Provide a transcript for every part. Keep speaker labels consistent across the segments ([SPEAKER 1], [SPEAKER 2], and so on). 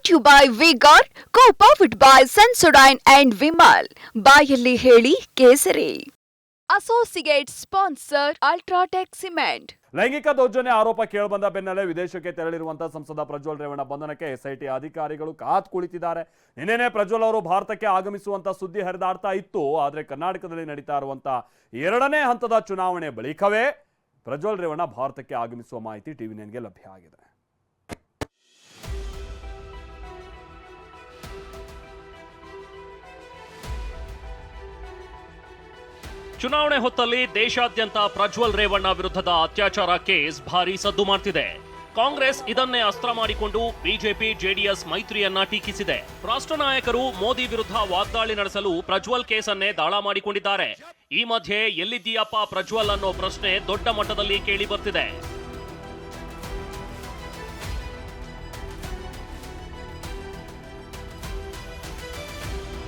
[SPEAKER 1] Brought you by vigor co powered by Sensodyne and Vimal ಬಾಯಲ್ಲಿ ಹೇಳಿ ಕೇಸರಿ. Associate sponsor UltraTech cement
[SPEAKER 2] ಲೈಂಗಿಕ ದೌರ್ಜನ್ಯ ಆರೋಪ ಕೇಳಬಂದ ಬೆನ್ನಲ್ಲೇ ವಿದೇಶಕ್ಕೆ ತೆರಳಿರುವಂತಹ ಸಂಸದ ಪ್ರಜ್ವಲ್ ರೇವಣ್ಣ ಬಂಧನಕ್ಕೆ ಎಸ್ಐಟಿ ಅಧಿಕಾರಿಗಳು ಕಾತ್ ಕುಳಿತಿದ್ದಾರೆ. ನಿನ್ನೆನೆ ಪ್ರಜ್ವಲ್ ಅವರು ಭಾರತಕ್ಕೆ ಆಗಮಿಸುವಂತ ಸುದ್ದಿ ಹರಿದಾಡ್ತಾ ಇತ್ತು. ಆದರೆ ಕರ್ನಾಟಕದಲ್ಲಿ ನಡೀತಾ ಇರುವಂತಹ ಎರಡನೇ ಹಂತದ ಚುನಾವಣೆ ಬಳಿಕವೇ ಪ್ರಜ್ವಲ್ ರೇವಣ್ಣ ಭಾರತಕ್ಕೆ ಆಗಮಿಸುವ ಮಾಹಿತಿ ಟಿವಿ ನೈನ್ಗೆ ಲಭ್ಯ ಆಗಿದೆ.
[SPEAKER 3] ಚುನಾವಣೆ ಹೊತ್ತಲ್ಲಿ ದೇಶಾದ್ಯಂತ ಪ್ರಜ್ವಲ್ ರೇವಣ್ಣ ವಿರುದ್ಧದ ಅತ್ಯಾಚಾರ ಕೇಸ್ ಭಾರೀ ಸದ್ದು ಮಾಡ್ತಿದೆ. ಕಾಂಗ್ರೆಸ್ ಇದನ್ನೇ ಅಸ್ತ್ರ ಮಾಡಿಕೊಂಡು ಬಿಜೆಪಿ, ಜೆಡಿಎಸ್ ಮೈತ್ರಿಯನ್ನ ಟೀಕಿಸಿದೆ. ರಾಷ್ಟ್ರ ನಾಯಕರು ಮೋದಿ ವಿರುದ್ಧ ವಾಗ್ದಾಳಿ ನಡೆಸಲು ಪ್ರಜ್ವಲ್ ಕೇಸನ್ನೇ ದಾಳ ಮಾಡಿಕೊಂಡಿದ್ದಾರೆ. ಈ ಮಧ್ಯೆ ಎಲ್ಲಿದ್ದೀಯಪ್ಪ ಪ್ರಜ್ವಲ್ ಅನ್ನೋ ಪ್ರಶ್ನೆ ದೊಡ್ಡ ಮಟ್ಟದಲ್ಲಿ ಕೇಳಿ ಬರ್ತಿದೆ.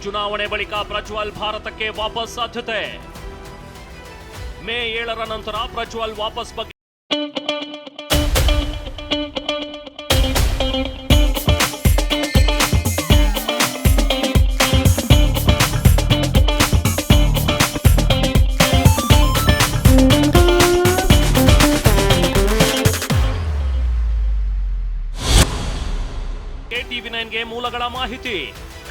[SPEAKER 3] ಚುನಾವಣೆ ಬಳಿಕ ಪ್ರಜ್ವಲ್ ಭಾರತಕ್ಕೆ ವಾಪಸ್ ಸಾಧ್ಯತೆ. ಮೇ ಏಳರ ನಂತರ ಪ್ರಜ್ವಲ್ ವಾಪಸ್ ಬಗ್ಗೆ ಟಿವಿ ನೈನ್ಗೆ ಮೂಲಗಳ ಮಾಹಿತಿ.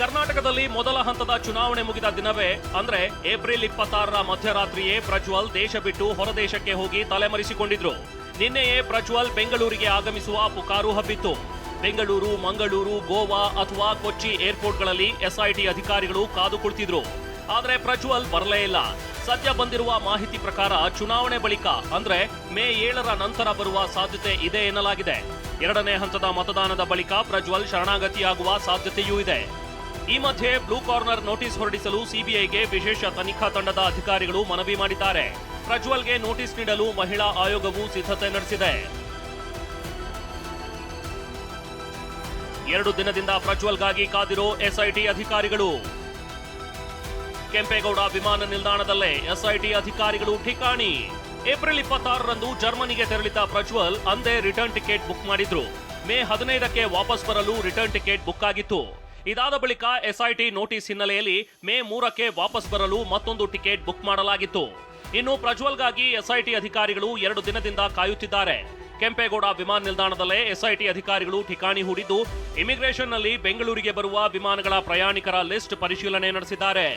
[SPEAKER 3] ಕರ್ನಾಟಕದಲ್ಲಿ ಮೊದಲ ಹಂತದ ಚುನಾವಣೆ ಮುಗಿದ ದಿನವೇ, ಅಂದ್ರೆ ಏಪ್ರಿಲ್ ಇಪ್ಪತ್ತಾರರ ಮಧ್ಯರಾತ್ರಿಯೇ ಪ್ರಜ್ವಲ್ ದೇಶ ಬಿಟ್ಟು ಹೊರದೇಶಕ್ಕೆ ಹೋಗಿ ತಲೆಮರೆಸಿಕೊಂಡಿದ್ರು. ನಿನ್ನೆಯೇ ಪ್ರಜ್ವಲ್ ಬೆಂಗಳೂರಿಗೆ ಆಗಮಿಸುವ ಪುಕಾರು ಹಬ್ಬಿತ್ತು. ಬೆಂಗಳೂರು, ಮಂಗಳೂರು, ಗೋವಾ ಅಥವಾ ಕೊಚ್ಚಿ ಏರ್ಪೋರ್ಟ್ಗಳಲ್ಲಿ ಎಸ್ಐಟಿ ಅಧಿಕಾರಿಗಳು ಕಾದು ಕುಳಿತಿದ್ರು. ಆದರೆ ಪ್ರಜ್ವಲ್ ಬರಲೇ ಇಲ್ಲ. ಸದ್ಯ ಬಂದಿರುವ ಮಾಹಿತಿ ಪ್ರಕಾರ ಚುನಾವಣೆ ಬಳಿಕ, ಅಂದ್ರೆ ಮೇ ಏಳರ ನಂತರ ಬರುವ ಸಾಧ್ಯತೆ ಇದೆ ಎನ್ನಲಾಗಿದೆ. ಎರಡನೇ ಹಂತದ ಮತದಾನದ ಬಳಿಕ ಪ್ರಜ್ವಲ್ ಶರಣಾಗತಿಯಾಗುವ ಸಾಧ್ಯತೆಯೂ ಇದೆ. ಈ ಮಧ್ಯೆ ಬ್ಲೂ ಕಾರ್ನರ್ ನೋಟಿಸ್ ಹೊರಡಿಸಲು ಸಿಬಿಐಗೆ ವಿಶೇಷ ತನಿಖಾ ತಂಡದ ಅಧಿಕಾರಿಗಳು ಮನವಿ ಮಾಡಿದ್ದಾರೆ. ಪ್ರಜ್ವಲ್ಗೆ ನೋಟಿಸ್ ನೀಡಲು ಮಹಿಳಾ ಆಯೋಗವು ಸಿದ್ಧತೆ ನಡೆಸಿದೆ. ಎರಡು ದಿನದಿಂದ ಪ್ರಜ್ವಲ್ಗಾಗಿ ಕಾದಿರೋ ಎಸ್ಐಟಿ ಅಧಿಕಾರಿಗಳು. ಕೆಂಪೇಗೌಡ ವಿಮಾನ ನಿಲ್ದಾಣದಲ್ಲೇ ಎಸ್ಐಟಿ ಅಧಿಕಾರಿಗಳು ಠಿಕಾಣಿ. ಏಪ್ರಿಲ್ ಇಪ್ಪತ್ತಾರರಂದು ಜರ್ಮನಿಗೆ ತೆರಳಿದ ಪ್ರಜ್ವಲ್ ಅಂದೇ ರಿಟರ್ನ್ ಟಿಕೆಟ್ ಬುಕ್ ಮಾಡಿದ್ರು. ಮೇ ಹದಿನೈದಕ್ಕೆ ವಾಪಸ್ ಬರಲು ರಿಟರ್ನ್ ಟಿಕೆಟ್ ಬುಕ್ ಆಗಿತ್ತು. ಇದಾದ ಬಳಿಕ ಎಸ್ಐಟಿ ನೋಟಿಸ್ ಹಿನ್ನೆಲೆಯಲ್ಲಿ ಮೇ ಮೂರಕ್ಕೆ ವಾಪಸ್ ಬರಲು ಮತ್ತೊಂದು ಟಿಕೆಟ್ ಬುಕ್ ಮಾಡಲಾಗಿತ್ತು. ಇನ್ನು ಪ್ರಜ್ವಲ್ಗಾಗಿ ಎಸ್ಐಟಿ ಅಧಿಕಾರಿಗಳು ಎರಡು ದಿನದಿಂದ ಕಾಯುತ್ತಿದ್ದಾರೆ. ಕೆಂಪೇಗೌಡ ವಿಮಾನ ನಿಲ್ದಾಣದಲ್ಲೇ ಎಸ್ಐಟಿ ಅಧಿಕಾರಿಗಳು ಠಿಕಾಣಿ ಹೂಡಿದ್ದು, ಇಮಿಗ್ರೇಷನ್ನಲ್ಲಿ ಬೆಂಗಳೂರಿಗೆ ಬರುವ ವಿಮಾನಗಳ ಪ್ರಯಾಣಿಕರ ಲಿಸ್ಟ್ ಪರಿಶೀಲನೆ ನಡೆಸಿದ್ದಾರೆ.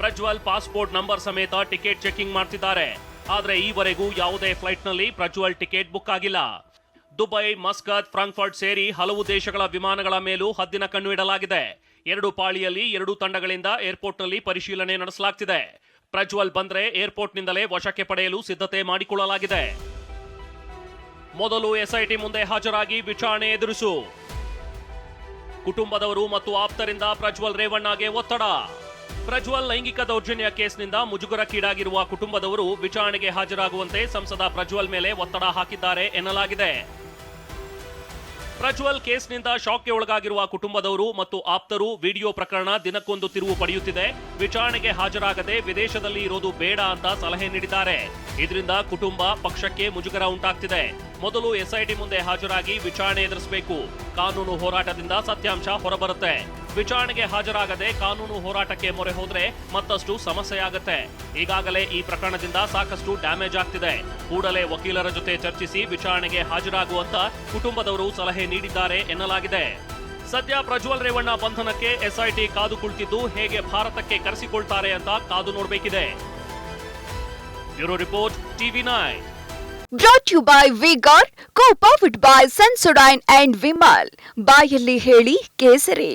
[SPEAKER 3] ಪ್ರಜ್ವಲ್ ಪಾಸ್ಪೋರ್ಟ್ ನಂಬರ್ ಸಮೇತ ಟಿಕೆಟ್ ಚೆಕಿಂಗ್ ಮಾಡ್ತಿದ್ದಾರೆ. ಆದರೆ ಈವರೆಗೂ ಯಾವುದೇ ಫ್ಲೈಟ್ನಲ್ಲಿ ಪ್ರಜ್ವಲ್ ಟಿಕೆಟ್ ಬುಕ್ ಆಗಿಲ್ಲ. ದುಬೈ, ಮಸ್ಕತ್, ಫ್ರಾಂಕ್ಫರ್ಟ್ ಸೇರಿ ಹಲವು ದೇಶಗಳ ವಿಮಾನಗಳ ಮೇಲೂ ಹದ್ದಿನ ಕಣ್ಣು ಇಡಲಾಗಿದೆ. ಎರಡು ಪಾಳಿಯಲ್ಲಿ ಎರಡು ತಂಡಗಳಿಂದ ಏರ್ಪೋರ್ಟ್ನಲ್ಲಿ ಪರಿಶೀಲನೆ ನಡೆಸಲಾಗ್ತಿದೆ. ಪ್ರಜ್ವಲ್ ಬಂದ್ರೆ ಏರ್ಪೋರ್ಟ್ನಿಂದಲೇ ವಶಕ್ಕೆ ಪಡೆಯಲು ಸಿದ್ಧತೆ ಮಾಡಿಕೊಳ್ಳಲಾಗಿದೆ. ಮೊದಲು ಎಸ್ಐಟಿ ಮುಂದೆ ಹಾಜರಾಗಿ ವಿಚಾರಣೆ ಎದುರಿಸು. ಕುಟುಂಬದವರು ಮತ್ತು ಆಪ್ತರಿಂದ ಪ್ರಜ್ವಲ್ ರೇವಣ್ಣಗೆ ಒತ್ತಡ. ಪ್ರಜ್ವಲ್ ಲೈಂಗಿಕ ದೌರ್ಜನ್ಯ ಕೇಸ್ನಿಂದ ಮುಜುಗರಕ್ಕೀಡಾಗಿರುವ ಕುಟುಂಬದವರು ವಿಚಾರಣೆಗೆ ಹಾಜರಾಗುವಂತೆ ಸಂಸದ ಪ್ರಜ್ವಲ್ ಮೇಲೆ ಒತ್ತಡ ಹಾಕಿದ್ದಾರೆ ಎನ್ನಲಾಗಿದೆ. ಪ್ರಜ್ವಲ್ ಕೇಸ್ನಿಂದ ಶಾಕ್ಗೆ ಒಳಗಾಗಿರುವ ಕುಟುಂಬದವರು ಮತ್ತು ಆಪ್ತರು ವಿಡಿಯೋ ಪ್ರಕರಣ ದಿನಕ್ಕೊಂದು ತಿರುವು ಪಡೆಯುತ್ತಿದೆ. ವಿಚಾರಣೆಗೆ ಹಾಜರಾಗದೆ ವಿದೇಶದಲ್ಲಿ ಇರೋದು ಬೇಡ ಅಂತ ಸಲಹೆ ನೀಡಿದ್ದಾರೆ. ಇದರಿಂದ ಕುಟುಂಬ ಪಕ್ಷಕ್ಕೆ ಮುಜುಗರ ಉಂಟಾಗ್ತಿದೆ. ಮೊದಲು ಎಸ್ಐಟಿ ಮುಂದೆ ಹಾಜರಾಗಿ ವಿಚಾರಣೆ ಎದುರಿಸಬೇಕು. ಕಾನೂನು ಹೋರಾಟದಿಂದ ಸತ್ಯಾಂಶ ಹೊರಬರುತ್ತೆ. ವಿಚಾರಣೆಗೆ ಹಾಜರಾಗದೆ ಕಾನೂನು ಹೋರಾಟಕ್ಕೆ ಮೊರೆ ಹೋದ್ರೆ ಮತ್ತಷ್ಟು ಸಮಸ್ಯೆಯಾಗತ್ತೆ. ಈಗಾಗಲೇ ಈ ಪ್ರಕರಣದಿಂದ ಸಾಕಷ್ಟು ಡ್ಯಾಮೇಜ್ ಆಗ್ತಿದೆ. ಕೂಡಲೇ ವಕೀಲರ ಜೊತೆ ಚರ್ಚಿಸಿ ವಿಚಾರಣೆಗೆ ಹಾಜರಾಗುವಂತ ಕುಟುಂಬದವರು ಸಲಹೆ ನೀಡಿದ್ದಾರೆ ಎನ್ನಲಾಗಿದೆ. ಸದ್ಯ ಪ್ರಜ್ವಲ್ ರೇವಣ್ಣ ಬಂಧನಕ್ಕೆ ಎಸ್ಐಟಿ ಕಾದು ಕುಳಿತಿದ್ದು ಹೇಗೆ ಭಾರತಕ್ಕೆ ಕರೆಸಿಕೊಳ್ತಾರೆ ಅಂತ ಕಾದು ನೋಡಬೇಕಿದೆ. Bureau report, TV nine.
[SPEAKER 1] Brought you by vigor co boy by Sensodyne and Vimal ಬಾಯಲ್ಲಿ ಹೇಳಿ ಕೇಸರಿ.